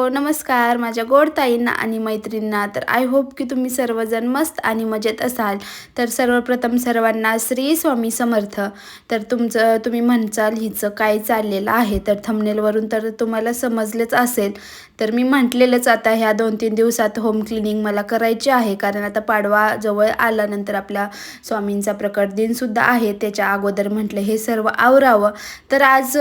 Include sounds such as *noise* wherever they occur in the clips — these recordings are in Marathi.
हॅलो नमस्कार. माझ्या गोड ताईंना आणि मैत्रींना तर आय होप की तुम्ही सर्वजण मस्त आणि मजेत असाल. तर सर्वप्रथम सर्वांना श्री स्वामी समर्थ. तर तुमचं तुम्ही म्हणचाल हिचं काय चाललेलं आहे? तर थंबनेलवरून तर तुम्हाला समजलेच असेल. तर मी म्हटलेलंच आता ह्या दोन तीन दिवसात होम क्लिनिंग मला करायची आहे. कारण आता पाडवा जवळ आल्यानंतर आपल्या स्वामींचा प्रकट दिनसुद्धा आहे. त्याच्या अगोदर म्हटलं हे सर्व आवरावं. तर आज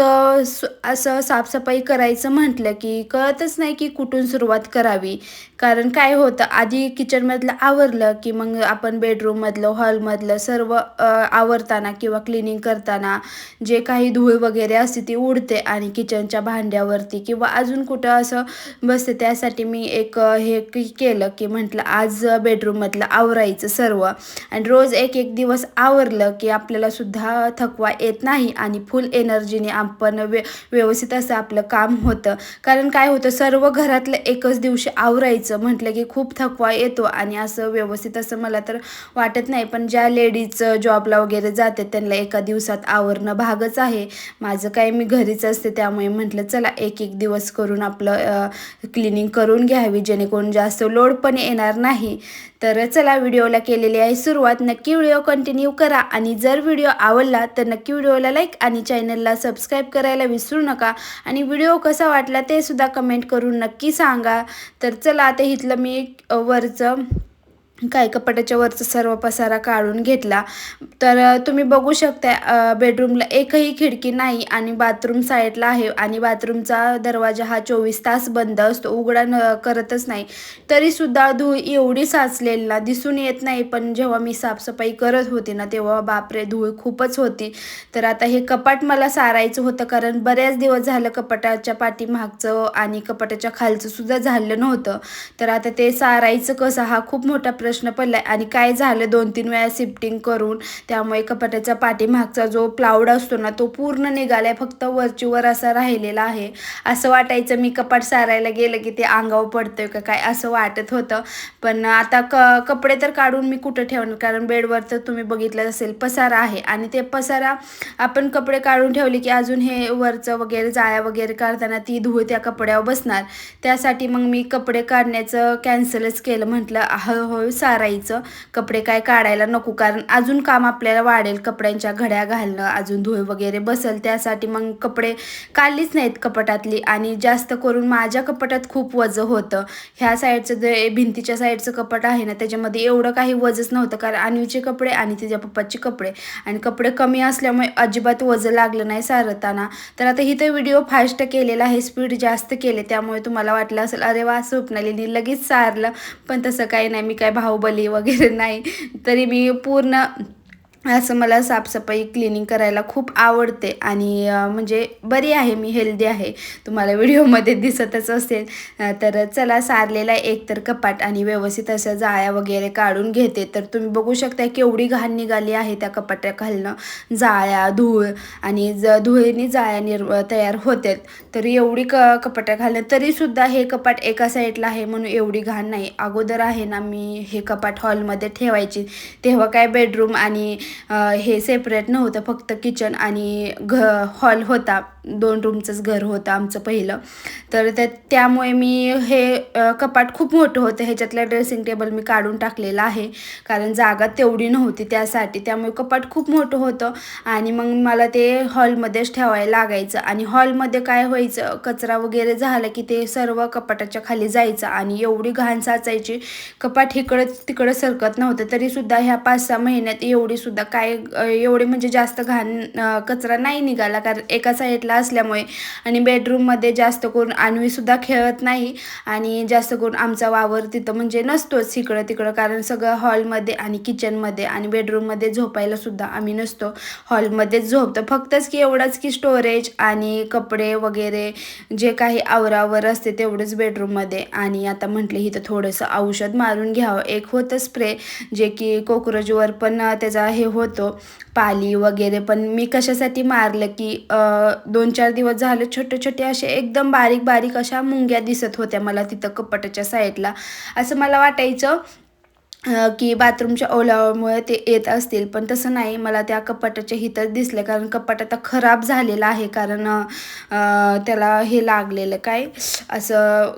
असं साफसफाई करायचं म्हटलं की कळतच नाही की कुठून सुरुवात करावी. कारण काय होतं आधी किचनमधलं आवरलं की मग आपण बेडरूममधलं हॉलमधलं सर्व आवरताना किंवा क्लिनिंग करताना जे काही धूळ वगैरे असते ती उडते आणि किचनच्या भांड्यावरती किंवा अजून कुठं असं बसते त्यासाठी मी एक हे केलं की म्हटलं आज बेडरूममधलं आवरायचं सर्व. आणि रोज एक एक दिवस आवरलं की आपल्याला सुद्धा थकवा येत नाही आणि फुल एनर्जीने आपण व्य व्यवस्थित असं आपलं काम होतं. कारण काय होतं सर्व घरातलं एकच दिवशी आवरायचं. म्हटलं की खूप थकवा येतो आणि असं व्यवस्थित असं मला तर वाटत नाही. पण ज्या लेडीज जॉबला वगैरे जाते त्यांना एका दिवसात आवरणं भागच आहे. माझं काय मी घरीच असते त्यामुळे म्हटलं चला एक एक दिवस करून आपलं क्लिनिंग करून घ्यावी. जेणेकरून जास्त लोड पण येणार नाही. तर चला व्हिडिओला केलेली आहे सुरुवात. नक्की व्हिडिओ कंटिन्यू करा आणि जर व्हिडिओ आवडला तर नक्की व्हिडिओला लाईक आणि चॅनलला सबस्क्राईब करायला विसरू नका. आणि व्हिडिओ कसा वाटला ते सुद्धा कमेंट करून नक्की सांगा. तर चला आता इथलं मी एक वरचं काय कपाटाच्या वरचा सर्व पसारा काढून घेतला. तर तुम्ही बघू शकता बेडरूमला एकही खिडकी नाही आणि बाथरूम साईडला आहे आणि बाथरूमचा दरवाजा हा चोवीस तास बंद असतो उघडा न करतच नाही. तरीसुद्धा धूळ एवढी साचलेली ना दिसून येत नाही पण जेव्हा मी साफसफाई करत होते ना तेव्हा बापरे धूळ खूपच होती. तर आता हे कपाट मला सारायचं होतं कारण बऱ्याच दिवस झालं कपाटाच्या पाठीमागचं आणि कपाटाच्या खालचं सुद्धा झालं नव्हतं. तर आता ते सारायचं कसं हा खूप मोठा प्र प्रश्न पडलाय. आणि काय झालं? दोन तीन वेळा शिफ्टिंग करून त्यामुळे कपाटाचा पाठीमागचा जो प्लाऊड असतो ना तो पूर्ण निघालाय. फक्त वरची वर असा राहिलेला आहे. असं वाटायचं मी कपाट सारायला गेलं की ते अंगावर पडतंय का काय असं वाटत होतं. पण आता क कपडे तर काढून मी कुठं ठेवणार? कारण बेडवर तर तुम्ही बघितलं असेल पसारा आहे. आणि ते पसारा आपण कपडे काढून ठेवले की अजून हे वरचं वगैरे जाळ्या वगैरे काढताना ती धूळ त्या कपड्यावर बसणार. त्यासाठी मग मी कपडे काढण्याचं कॅन्सलच केलं. म्हटलं हळूहळू सारायचं. कपडे काय काढायला नको कारण अजून काम आपल्याला वाढेल कपड्यांच्या घड्या घालणं अजून धुळ वगैरे बसेल त्यासाठी मग कपडे काढलीच नाहीत कपाटातली. आणि जास्त करून माझ्या कपाटात खूप वजं होतं. ह्या साईडचं जे भिंतीच्या साईडचं कपाट आहे ना त्याच्यामध्ये एवढं काही वजच नव्हतं कारण अन्वीचे कपडे आणि तिच्या पप्पाचे कपडे. आणि कपडे कमी असल्यामुळे अजिबात वजं लागलं नाही सारताना. तर आता हिथं व्हिडिओ फास्ट केलेला आहे स्पीड जास्त केले त्यामुळे तुम्हाला वाटलं असेल अरे वा स्वप्नालीने लगेच सारलं. पण तसं काही नाही मी काय भाव बाहुबली वगैरे नाही. तरी मी पूर्ण असं मला साफसफाई क्लिनिंग करायला खूप आवडते आणि म्हणजे बरी आहे मी हेल्दी आहे. तुम्हाला व्हिडिओमध्ये दिसतच असेल. तर चला सारलेला एक तर कपाट आणि व्यवस्थित असं जाळ्या वगैरे काढून घेते. तर तुम्ही बघू शकता केवढी घाण निघाली आहे त्या कपाट्या घालणं जाळ्या धूळ आणि ज धुळीने जाळ्या निर् तयार होतात तर एवढी क कपाट्या घालणं तरीसुद्धा हे कपाट एका साईडला आहे म्हणून एवढी घाण नाही. अगोदर आहे ना मी हे कपाट हॉलमध्ये ठेवायची. तेव्हा काय बेडरूम आणि हे सेपरेट नव्हतं. फक्त किचन आणि घ हॉल होता. दोन रूमचंच घर होतं आमचं पहिलं. तर त्या त्यामुळे मी हे कपाट खूप मोठं होतं. ह्याच्यातलं ड्रेसिंग टेबल मी काढून टाकलेलं आहे. कारण जागा तेवढी नव्हती त्यासाठी. त्यामुळे कपाट खूप मोठं होतं. आणि मग मला ते हॉलमध्येच ठेवायला लागायचं. आणि हॉलमध्ये काय व्हायचं? कचरा वगैरे झाला की ते सर्व कपाटाच्या खाली जायचं. आणि एवढी घाण साचायची. कपाट इकडं तिकडं सरकत नव्हतं. तरीसुद्धा ह्या पाच सहा महिन्यात एवढी एकदा काय एवढे म्हणजे जास्त घाण कचरा नाही निघाला. कारण एका साईडला असल्यामुळे आणि बेडरूममध्ये जास्त करून आणवीसुद्धा खेळत नाही. आणि जास्त करून आमचा वावर तिथं म्हणजे नसतोच इकडं तिकडं. कारण सगळं हॉलमध्ये आणि किचनमध्ये आणि बेडरूममध्ये झोपायला सुद्धा आम्ही नसतो. हॉलमध्येच झोपतो. फक्तच की एवढंच की स्टोरेज आणि कपडे वगैरे जे काही आवरावर असते तेवढंच बेडरूममध्ये. आणि आता म्हटले इथं थोडंसं औषध मारून घ्यावं. एक होतं स्प्रे जे की कोक्रोचवर पण त्याचा हे होतो. पाली वगैरे पण मी कशासाठी मारलं की दोन चार दिवस झाले छोटे छोटे असे एकदम बारीक बारीक अशा मुंग्या दिसत होत्या मला तिथं कपाटाच्या साईडला. असं मला वाटायचं की बाथरूमच्या ओलावामुळे ते येत असतील. पण तसं नाही मला त्या कपाटाच्या हितच दिसलं. कारण कपाट आता खराब झालेला आहे. कारण त्याला हे लागलेलं काय? असं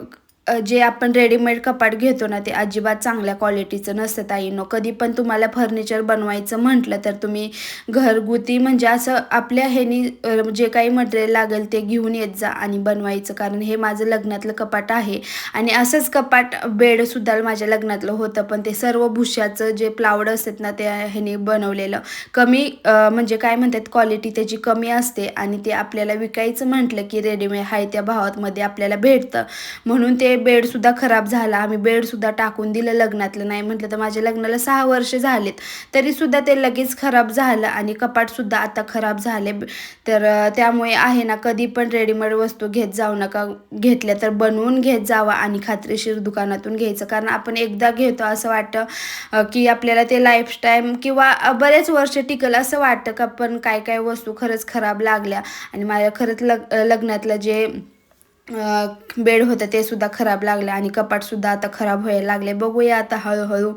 जे आपण रेडीमेड कपाट घेतो ना ते अजिबात चांगल्या क्वालिटीचं नसतं ताईनो कधी पण तुम्हाला फर्निचर बनवायचं म्हटलं तर तुम्ही घरगुती म्हणजे असं आपल्या ह्यानी जे काही मटेरियल लागेल ते घेऊन येत जा आणि बनवायचं. कारण हे माझं लग्नातलं कपाट आहे. आणि असंच कपाट बेडसुद्धा माझ्या लग्नातलं होतं. पण ते सर्व भुशाचं जे प्लावड असतात ना त्या ह्याने बनवलेलं. कमी म्हणजे काय म्हणतात क्वालिटी त्याची कमी असते. आणि ते आपल्याला विकायचं म्हटलं की रेडीमेड आहे त्या भावातमध्ये आपल्याला भेटतं. म्हणून ते बेडसुद्धा खराब झाला. आम्ही बेडसुद्धा टाकून दिलं लग्नातलं. नाही म्हटलं तर माझ्या लग्नाला सहा वर्ष झालेत. तरीसुद्धा ते लगेच खराब झालं आणि कपाटसुद्धा आता खराब झाले. तर त्यामुळे आहे ना कधी पण रेडीमेड वस्तू घेत जाऊ नका. घेतल्या तर बनवून घेत जावा आणि खात्रीशीर दुकानातून घ्यायचं. कारण आपण एकदा घेतो असं वाटतं की आपल्याला ते लाईफ टाईम किंवा बरेच वर्ष टिकल असं वाटतं का पण काय काय वस्तू खरंच खराब लागल्या. आणि माझ्या खरंच लग लग्नातलं जे बेड होतं ते सुद्धा खराब लागलं आणि कपाटसुद्धा आता खराब व्हायला लागले. बघूया आता हळूहळू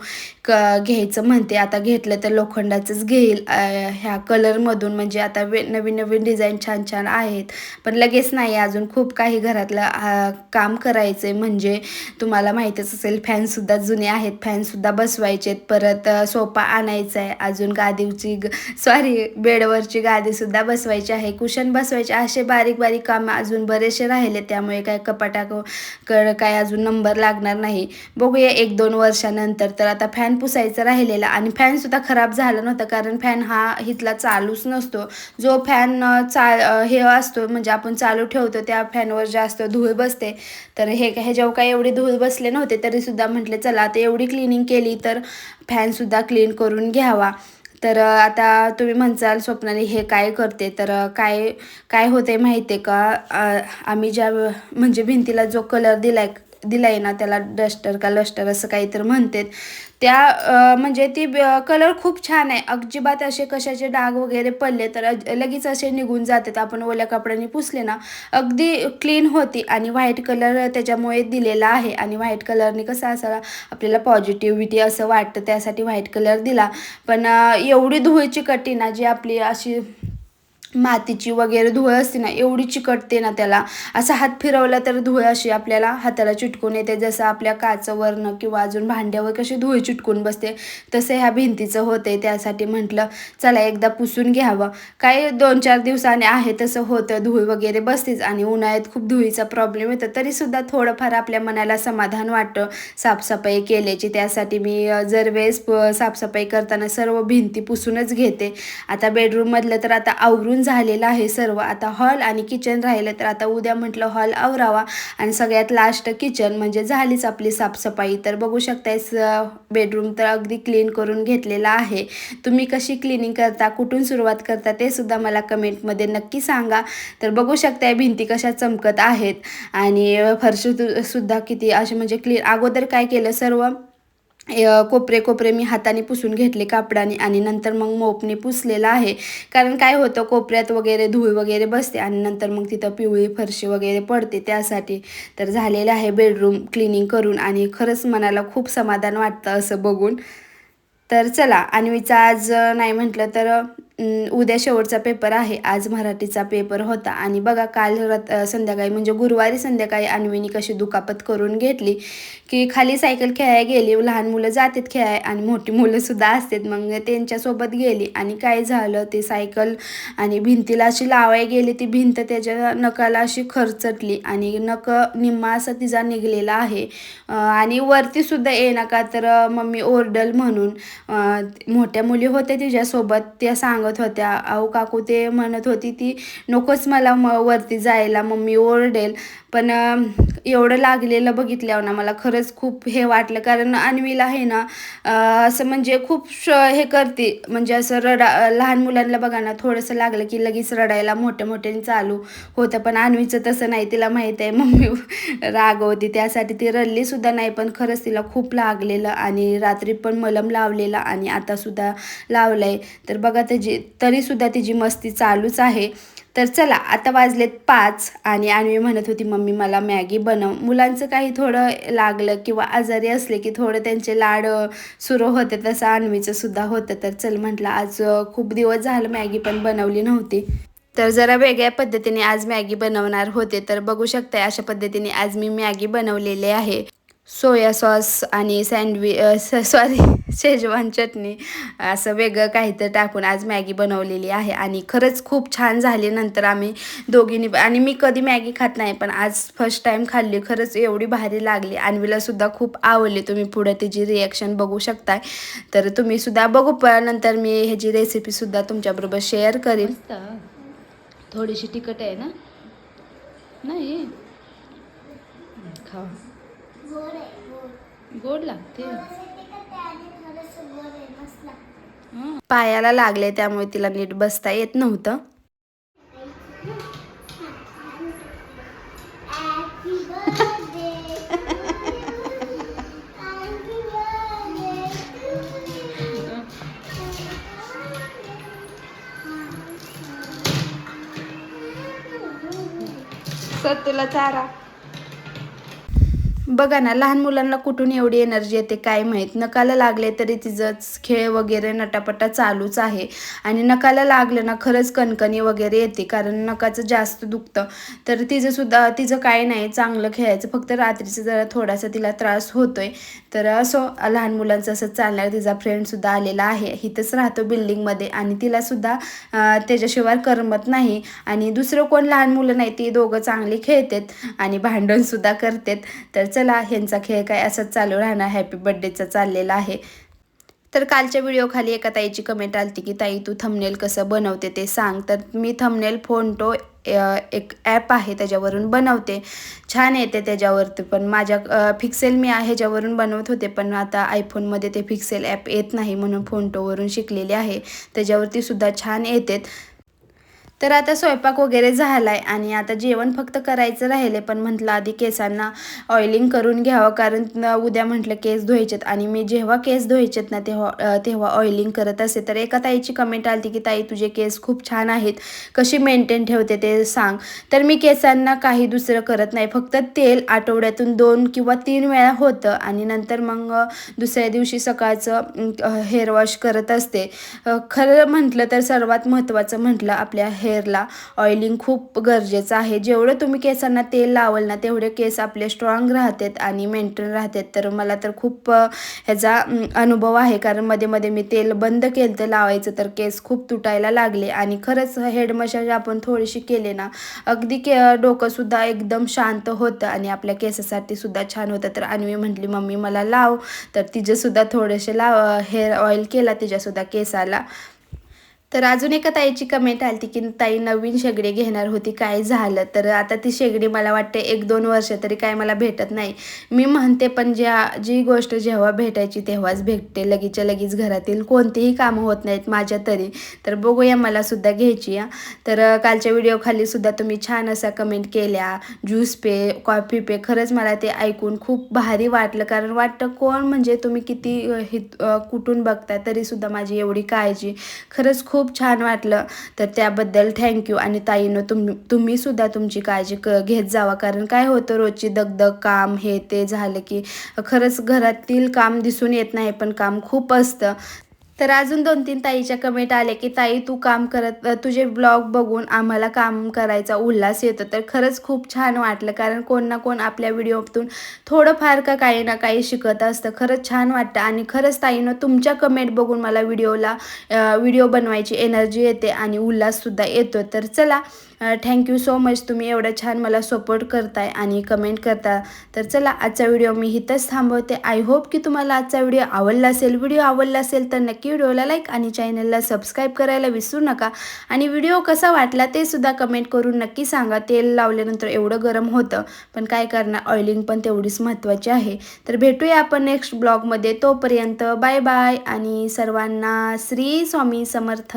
क घ्यायचं म्हणते. आता घेतलं तर लोखंडाचंच घेईल. ह्या कलरमधून म्हणजे आता वे नवीन नवीन डिझाईन छान छान आहेत. पण लगेच नाही अजून खूप काही घरातलं काम करायचं आहे म्हणजे तुम्हाला माहीतच असेल फॅनसुद्धा जुने आहेत. फॅनसुद्धा बसवायचे आहेत परत सोपा सोफा आणायचा आहे अजून गादीची ग सॉरी बेडवरची गादीसुद्धा बसवायची आहे. कुशन बसवायचे असे बारीक बारीक कामं अजून बरेचसे राहिले त्या त्यामुळे काय कपाटाकडं काय अजून नंबर लागणार नाही. बघूया एक दोन वर्षानंतर. तर आता फॅन पुसायचा राहिलेला आणि फॅनसुद्धा खराब झाला नव्हता. कारण फॅन हा हिथला चालूच नसतो. जो फॅन चा हे असतो म्हणजे आपण चालू ठेवतो त्या फॅनवर जास्त धूळ बसते. तर हे ह्याच्यावर काय एवढी धूळ बसले नव्हते तरीसुद्धा म्हटले चला आता एवढी क्लिनिंग केली तर फॅनसुद्धा क्लीन करून घ्यावा. तर आता तुम्ही म्हणचाल स्वप्नाली हे काय करते तर काय काय होते माहिती आहे का आम्ही ज्या म्हणजे भिंतीला जो कलर दिलाय दिलाय ना त्याला डस्टर का लस्टर असं काहीतरी म्हणतात. त्या म्हणजे ती कलर खूप छान आहे. अजिबात असे कशाचे डाग वगैरे पडले तर लगेच असे निघून जातात. आपण ओल्या कपड्याने पुसले ना अगदी क्लीन होती आणि व्हाईट कलर त्याच्यामुळे दिलेला आहे. आणि व्हाईट कलरने कसं असा आपल्याला पॉझिटिव्हिटी असं वाटतं. त्यासाठी व्हाईट कलर दिला. पण एवढी धुळीची कटी ना जी आपली अशी मातीची वगैरे धूळ असते ना एवढी चिकटते ना त्याला. असा हात फिरवला तर धूळ अशी आपल्याला हाताला चिटकून येते. जसं आपल्या काचवरनं किंवा अजून भांड्यावर कशी धूळ चिटकून बसते तसं ह्या भिंतीचं होते. त्यासाठी म्हटलं चला एकदा पुसून घ्यावं. काही दोन चार दिवसाने आहे तसं होतं धूळ वगैरे बसतेच आणि उन्हाळ्यात खूप धुळीचा प्रॉब्लेम येतो. तरीसुद्धा थोडंफार आपल्या मनाला समाधान वाटतं साफसफाई केल्याची. त्यासाठी मी जर वेळेस प- साफसफाई करताना सर्व भिंती पुसूनच घेते. आता बेडरूममधलं तर आता आवरून झालेलं आहे सर्व. आता हॉल आणि किचन राहिलं तर आता उद्या म्हटलं हॉल आवरावा. आणि सगळ्यात लास्ट किचन म्हणजे झालीच आपली साफसफाई. तर बघू शकताय बेडरूम तर अगदी क्लीन करून घेतलेला आहे. तुम्ही कशी क्लिनिंग करता कुठून सुरुवात करता ते सुद्धा मला कमेंटमध्ये नक्की सांगा. तर बघू शकताय भिंती कशा चमकत आहेत. आणि फरशी तु- सुद्धा किती असे म्हणजे क्लीन अगोदर काय केलं सर्व? कोपरे कोपरे मी हाताने पुसून घेतले कापडाने आणि नंतर मग मोपने पुसलेलं आहे. कारण काय होतं कोपऱ्यात वगैरे धूळ वगैरे बसते आणि नंतर मग तिथं पिवळी फरशी वगैरे पडते त्यासाठी. तर झालेलं आहे बेडरूम क्लिनिंग करून आणि खरंच मनाला खूप समाधान वाटतं असं बघून. तर चला अन्वीचा आज नाही म्हटलं तर उद्या शेवटचा पेपर आहे. आज मराठीचा पेपर होता. आणि बघा काल रात संध्याकाळी म्हणजे गुरुवारी संध्याकाळी अन्वीनी कशी दुखापत करून घेतली की खाली सायकल खेळायला गेली लहान मुलं जातात खेळाय आणि मोठी मुलंसुद्धा असतात. मग त्यांच्यासोबत गेली. आणि काय झालं ते सायकल आणि भिंतीला अशी लावाय गेली. ती भिंत त्याच्या नकाला अशी खरचटली. आणि नक निम्मा असा तिचा निघलेला आहे. आणि वरतीसुद्धा ये नका तर मम्मी ओरडल म्हणून मोठ्या मुली होत्या तिच्यासोबत. त्या सांगत होत्या. अहो काकू ते म्हणत होती ती नकोच मला म वरती जायला. मम्मी ओरडेल. पण एवढं लागलेलं बघितल्यावर ना मला खरंच खूप हे वाटलं. कारण अन्वीला आहे ना असं म्हणजे खूप श हे करते. म्हणजे असं रडा लहान मुलांना बघा ना थोडंसं लागलं की लगेच रडायला मोठ्या मोठ्याने चालू होतं. पण अन्वीचं तसं नाही तिला माहीत आहे मम्मी *laughs* रागवती. त्यासाठी ती रडली सुद्धा नाही पण खरंच तिला खूप लागलेलं आणि रात्री पण मलम लावलेला आणि आता सुद्धा लावलंय. तर बघा त्याची तरीसुद्धा तिची मस्ती चालूच आहे. तर चला आता वाजलेत पाच आणि आणवी म्हणत होती मम्मी मला मॅगी बनव. मुलांचं काही थोडं लागलं किंवा आजारी असले की थोडं त्यांचे लाड सुरू होते तसं आणवीचं सुद्धा होतं. तर चल म्हटलं आज खूप दिवस झालं मॅगी पण बनवली नव्हती. तर जरा वेगळ्या पद्धतीने आज मॅगी बनवणार होते. तर बघू शकताय अशा पद्धतीने आज मी मॅगी बनवलेली आहे. सोया सॉस आणि सँडविच सॉरी *laughs* शेजवान चटणी असं वेगळं काहीतरी टाकून आज मॅगी बनवलेली आहे आणि खरंच खूप छान झाली. नंतर आम्ही दोघींनी आणि मी कधी मॅगी खात नाही पण आज फर्स्ट टाईम खाल्ली. खरंच एवढी भारी लागली. अन्वीलासुद्धा खूप आवडली. तुम्ही पुढे तिची रिॲक्शन बघू शकताय. तर तुम्ही सुद्धा बघू पण नंतर मी ह्याची रेसिपीसुद्धा तुमच्याबरोबर शेअर करेन. थोडीशी तिखट आहे ना? नाही? खा गोड लागते. हं. पायाला लागले त्यामुळे तिला नीट बसता येत नव्हतं. तुला चारा. बघा ना लहान मुलांना कुठून एवढी एनर्जी येते काय माहीत? नकाला लागले तरी तिचंच खेळ वगैरे नटापटा चालूच आहे. आणि नकाला लागलं ना खरंच कणकणी वगैरे येते कारण नकाचं जास्त दुखतं. तर तिचं सुद्धा तिचं काय नाही चांगलं खेळायचं. फक्त रात्रीचं जरा थोडासा तिला त्रास होतोय. तर असो लहान मुलांचं असं चालणार तिचा फ्रेंडसुद्धा आलेला आहे. इथंच राहतो बिल्डिंगमध्ये आणि तिलासुद्धा त्याच्याशिवाय करमत नाही. आणि दुसरं कोण लहान मुलं नाही ती दोघं चांगली खेळतात आणि भांडणसुद्धा करतात. तर चला ह्यांचा खेळ काय असंच चालू राहणार? हॅपी बड्डेचा चाललेला आहे. तर कालच्या व्हिडिओखाली एका ताईची कमेंट आलती की ताई तू थंबनेल कसं बनवते ते सांग. तर मी थंबनेल फोनटो एक ॲप आहे त्याच्यावरून बनवते. छान येते त्याच्यावरती पण. माझ्या फिक्सेल मी आहे ह्याच्यावरून बनवत होते पण आता आयफोनमध्ये ते फिक्सेल ॲप येत नाही म्हणून फोनटोवरून शिकलेले आहे. त्याच्यावरती सुद्धा छान येतात. तर आता स्वयंपाक वगैरे झाला आहे आणि आता जेवण फक्त करायचं राहिले पण म्हटलं आधी केसांना ऑइलिंग करून घ्यावं कारण उद्या म्हटलं केस धुवायचेत आणि मी जेव्हा केस धुवायचेत ना तेव्हा तेव्हा ऑइलिंग करत असते तर एका ताईची कमेंट आली की ताई तुझे केस खूप छान आहेत कशी मेंटेन ठेवते ते सांग. तर मी केसांना काही दुसरं करत नाही फक्त तेल आठवड्यातून दोन किंवा तीन वेळा होतं आणि नंतर मग दुसऱ्या दिवशी सकाळचं हेअर वॉश करत असते. खरं म्हटलं तर सर्वात महत्त्वाचं म्हटलं आपल्या हेअरला ऑइलिंग खूप गरजेचं आहे. जेवढं तुम्ही केसांना तेल लावाल ना तेवढे केस आपले स्ट्रॉंग राहतात आणि मेंटेन राहतात. तर मला तर खूप ह्याचा अनुभव आहे. कारण मध्ये मध्ये मी तेल बंद केलं तर लावायचं तर केस खूप तुटायला लागले. आणि खरंच हेड मसाज आपण थोडीशी केले ना अगदी के डोकंसुद्धा एकदम शांत होतं आणि आपल्या केसासाठी सुद्धा छान होतं. तर अन्वी म्हटली मम्मी मला लाव. तर तिचंसुद्धा थोडेसे लाव हेअर ऑइल केला तिच्यासुद्धा केसाला. तर अजून एका ताईची कमेंट आली की ताई नवीन शेगडी घेणार होती. काय झालं? तर आता ती शेगडी मला वाटते एक दोन वर्ष तरी काय मला भेटत नाही. मी म्हणते पण ज्या जी गोष्ट जेव्हा भेटायची तेव्हाच भेटते. लगेचच्या लगेच घरातील कोणतीही कामं होत नाहीत माझ्या तरी. तर बघूया मला सुद्धा घ्यायची या तर कालच्या व्हिडिओखालीसुद्धा सुद्धा तुम्ही छान असा कमेंट केल्या. ज्यूस पे कॉफी पे खरंच मला ते ऐकून खूप भारी वाटलं. कारण वाटतं कोण म्हणजे तुम्ही किती हित कुठून बघताय तरीसुद्धा माझी एवढी काळजी. खरंच खूप खूप छान वाटलं. तर त्याबद्दल थँक्यू आणि ताईनं तुम्ही सुद्धा तुमची काळजी क घेत जावा. कारण काय होतं रोजची दगदग काम हे ते झालं की खरंच घरातील काम दिसून येत नाही पण काम खूप असतं. तर अजून दोन तीन ताईच्या कमेंट आले की ताई तू काम करत तुझे ब्लॉग बघून आम्हाला काम करायचा उल्हास येतो. तर खरंच खूप छान वाटलं कारण कोण ना कोण आपल्या व्हिडिओतून थोडंफार का काही ना काही शिकत असतं. खरंच छान वाटतं आणि खरंच ताईनं तुमच्या कमेंट बघून मला व्हिडिओला व्हिडिओ बनवायची एनर्जी येते आणि उल्हाससुद्धा येतो. तर चला थँक्यू सो मच तुम्ही एवढं छान मला सपोर्ट करताय आणि कमेंट करता. तर चला आजचा व्हिडिओ मी इथंच थांबवते. आय होप की तुम्हाला आजचा व्हिडिओ आवडला असेल. व्हिडिओ आवडला असेल तर नक्की व्हिडिओला लाईक आणि चॅनलला सबस्क्राईब करायला विसरू नका. आणि व्हिडिओ कसा वाटला ते सुद्धा कमेंट करून नक्की सांगा. तेल लावल्यानंतर एवढं गरम होतं पण काय करणार? ऑइलिंग पण तेवढीच महत्त्वाची आहे. तर भेटूया आपण नेक्स्ट ब्लॉगमध्ये तोपर्यंत बाय बाय आणि सर्वांना श्री स्वामी समर्थ.